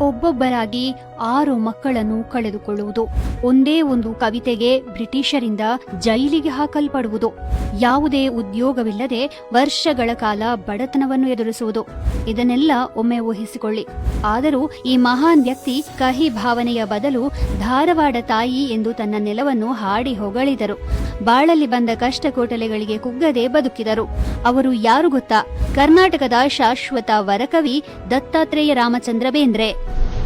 ಒಬ್ಬೊಬ್ಬರಾಗಿ ಆರು ಮಕ್ಕಳನ್ನು ಕಳೆದುಕೊಳ್ಳುವುದು. ಒಂದೇ ಒಂದು ಕವಿತೆಗೆ ಬ್ರಿಟಿಷರಿಂದ ಜೈಲಿಗೆ ಹಾಕಲ್ಪಡುವುದು. ಯಾವುದೇ ಉದ್ಯೋಗವಿಲ್ಲದೆ ವರ್ಷಗಳ ಕಾಲ ಬಡತನವನ್ನು ಎದುರಿಸುವುದು. ಇದನ್ನೆಲ್ಲ ಒಮ್ಮೆ ಊಹಿಸಿಕೊಳ್ಳಿ. ಆದರೂ ಈ ಮಹಾನ್ ವ್ಯಕ್ತಿ ಕಹಿ ಭಾವನೆಯ ಬದಲು ಧಾರವಾಡ ತಾಯಿ ಎಂದು ತನ್ನ ನೆಲವನ್ನು ಹಾಡಿ ಹೊಗಳಿದರು. ಬಾಳಲ್ಲಿ ಬಂದ ಕಷ್ಟ ಕೋಟಲೆಗಳಿಗೆ ಕುಗ್ಗದೆ ಬದುಕಿದರು. ಅವರು ಯಾರು ಗೊತ್ತಾ? ಕರ್ನಾಟಕದ ಶಾಶ್ವತ ವರಕವಿ ದತ್ತಾತ್ರೇಯ ರಾಮಚಂದ್ರ ಬೇಂದ್ರೆ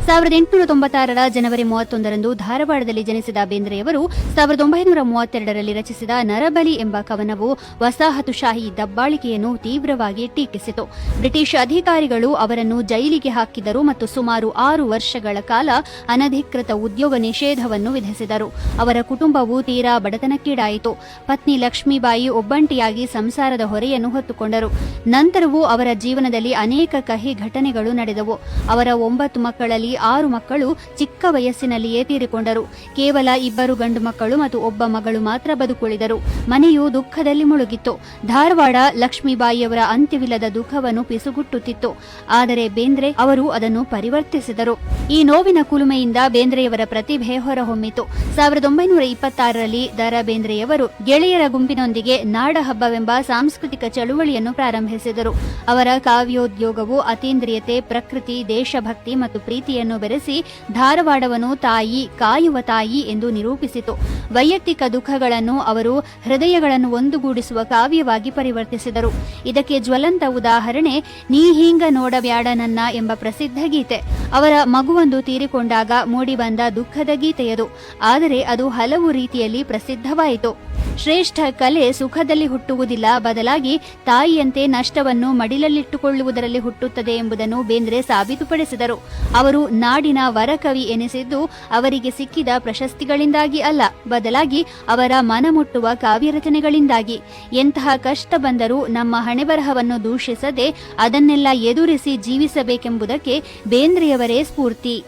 ಸಾವಿರದ ಎಂಟುನೂರ ತೊಂಬತ್ತಾರರ ಜನವರಿ ಮೂವತ್ತೊಂದರಂದು ಧಾರವಾಡದಲ್ಲಿ ಜನಿಸಿದ ಬೇಂದ್ರೆಯವರು ಸಾವಿರದ ಒಂಬೈನೂರ ಮೂವತ್ತೆರಡರಲ್ಲಿ ರಚಿಸಿದ ನರಬಲಿ ಎಂಬ ಕವನವು ವಸಾಹತುಶಾಹಿ ದಬ್ಬಾಳಿಕೆಯನ್ನು ತೀವ್ರವಾಗಿ ಟೀಕಿಸಿತು. ಬ್ರಿಟಿಷ್ ಅಧಿಕಾರಿಗಳು ಅವರನ್ನು ಜೈಲಿಗೆ ಹಾಕಿದರು ಮತ್ತು ಸುಮಾರು ಆರು ವರ್ಷಗಳ ಕಾಲ ಅನಧಿಕೃತ ಉದ್ಯೋಗ ನಿಷೇಧವನ್ನು ವಿಧಿಸಿದರು. ಅವರ ಕುಟುಂಬವು ತೀರಾ ಬಡತನಕ್ಕೀಡಾಯಿತು. ಪತ್ನಿ ಲಕ್ಷ್ಮೀಬಾಯಿ ಒಬ್ಬಂಟಿಯಾಗಿ ಸಂಸಾರದ ಹೊರೆಯನ್ನು ಹೊತ್ತುಕೊಂಡರು. ನಂತರವೂ ಅವರ ಜೀವನದಲ್ಲಿ ಅನೇಕ ಕಹಿ ಘಟನೆಗಳು ನಡೆದವು. ಅವರ ಒಂಬತ್ತು ಮಕ್ಕಳಲ್ಲಿ ಆರು ಮಕ್ಕಳು ಚಿಕ್ಕ ವಯಸ್ಸಿನಲ್ಲಿಯೇ ತೀರಿಕೊಂಡರು. ಕೇವಲ ಇಬ್ಬರು ಗಂಡು ಮಕ್ಕಳು ಮತ್ತು ಒಬ್ಬ ಮಗಳು ಮಾತ್ರ ಬದುಕುಳಿದರು. ಮನೆಯು ದುಃಖದಲ್ಲಿ ಮುಳುಗಿತ್ತು. ಧಾರವಾಡ ಲಕ್ಷ್ಮೀಬಾಯಿಯವರ ಅಂತ್ಯವಿಲ್ಲದ ದುಃಖವನ್ನು ಪಿಸುಗುಟ್ಟುತ್ತಿತ್ತು. ಆದರೆ ಬೇಂದ್ರೆ ಅವರು ಅದನ್ನು ಪರಿವರ್ತಿಸಿದರು. ಈ ನೋವಿನ ಕುಲುಮೆಯಿಂದ ಬೇಂದ್ರೆಯವರ ಪ್ರತಿಭೆ ಹೊರಹೊಮ್ಮಿತು. ಸಾವಿರದ ಒಂಬೈನೂರ ಇಪ್ಪತ್ತಾರರಲ್ಲಿ ದರ ಬೇಂದ್ರೆಯವರು ಗೆಳೆಯರ ಗುಂಪಿನೊಂದಿಗೆ ನಾಡಹಬ್ಬವೆಂಬ ಸಾಂಸ್ಕೃತಿಕ ಚಳುವಳಿಯನ್ನು ಪ್ರಾರಂಭಿಸಿದರು. ಅವರ ಕಾವ್ಯೋದ್ಯೋಗವು ಅತೀಂದ್ರಿಯತೆ, ಪ್ರಕೃತಿ, ದೇಶಭಕ್ತಿ ಮತ್ತು ಪ್ರೀತಿಯನ್ನು ಬೆರೆಸಿ ಧಾರವಾಡವನ್ನು ತಾಯಿ, ಕಾಯುವ ತಾಯಿ ಎಂದು ನಿರೂಪಿಸಿತು. ವೈಯಕ್ತಿಕ ದುಃಖಗಳನ್ನು ಅವರು ಹೃದಯಗಳನ್ನು ಒಂದುಗೂಡಿಸುವ ಕಾವ್ಯವಾಗಿ ಪರಿವರ್ತಿಸಿದರು. ಇದಕ್ಕೆ ಜ್ವಲಂತ ಉದಾಹರಣೆ, ನೀ ಹೀಂಗ ನೋಡಬ್ಯಾಡ ನನ್ನ ಎಂಬ ಪ್ರಸಿದ್ಧ ಗೀತೆ. ಅವರ ಮಗುವೊಂದು ತೀರಿಕೊಂಡಾಗ ಮೂಡಿಬಂದ ದುಃಖದ ಗೀತೆಯದು. ಆದರೆ ಅದು ಹಲವು ರೀತಿಯಲ್ಲಿ ಪ್ರಸಿದ್ಧವಾಯಿತು. ಶ್ರೇಷ್ಠ ಕಲೆ ಸುಖದಲ್ಲಿ ಹುಟ್ಟುವುದಿಲ್ಲ. ಬದಲಾಗಿ ತಾಯಿಯಂತೆ ನಷ್ಟವನ್ನು ಮಡಿಲಲ್ಲಿಟ್ಟುಕೊಳ್ಳುವುದರಲ್ಲಿ ಹುಟ್ಟುತ್ತದೆ ಎಂಬುದನ್ನು ಬೇಂದ್ರೆ ಸಾಬೀತುಪಡಿಸಿದರು. ಅವರು ನಾಡಿನ ವರಕವಿ ಎನಿಸಿದ್ದು ಅವರಿಗೆ ಸಿಕ್ಕಿದ ಪ್ರಶಸ್ತಿಗಳಿಂದಾಗಿ ಅಲ್ಲ. ಬದಲಾಗಿ ಅವರ ಮನಮುಟ್ಟುವ ಕಾವ್ಯರಚನೆಗಳಿಂದಾಗಿ. ಎಂತಹ ಕಷ್ಟ ಬಂದರೂ ನಮ್ಮ ಹಣೆಬರಹವನ್ನು ದೂಷಿಸದೆ ಅದನ್ನೆಲ್ಲ ಎದುರಿಸಿ ಜೀವಿಸಬೇಕೆಂಬುದಕ್ಕೆ ಬೇಂದ್ರೆಯವರೇ ಸ್ಫೂರ್ತಿ.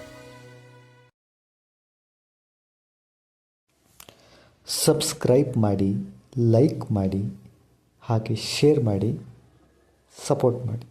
ಸಬ್ಸ್ಕ್ರೈಬ್ ಮಾಡಿ ಲೈಕ್ ಮಾಡಿ ಹಾಗೆ ಶೇರ್ ಮಾಡಿ ಸಪೋರ್ಟ್ ಮಾಡಿ.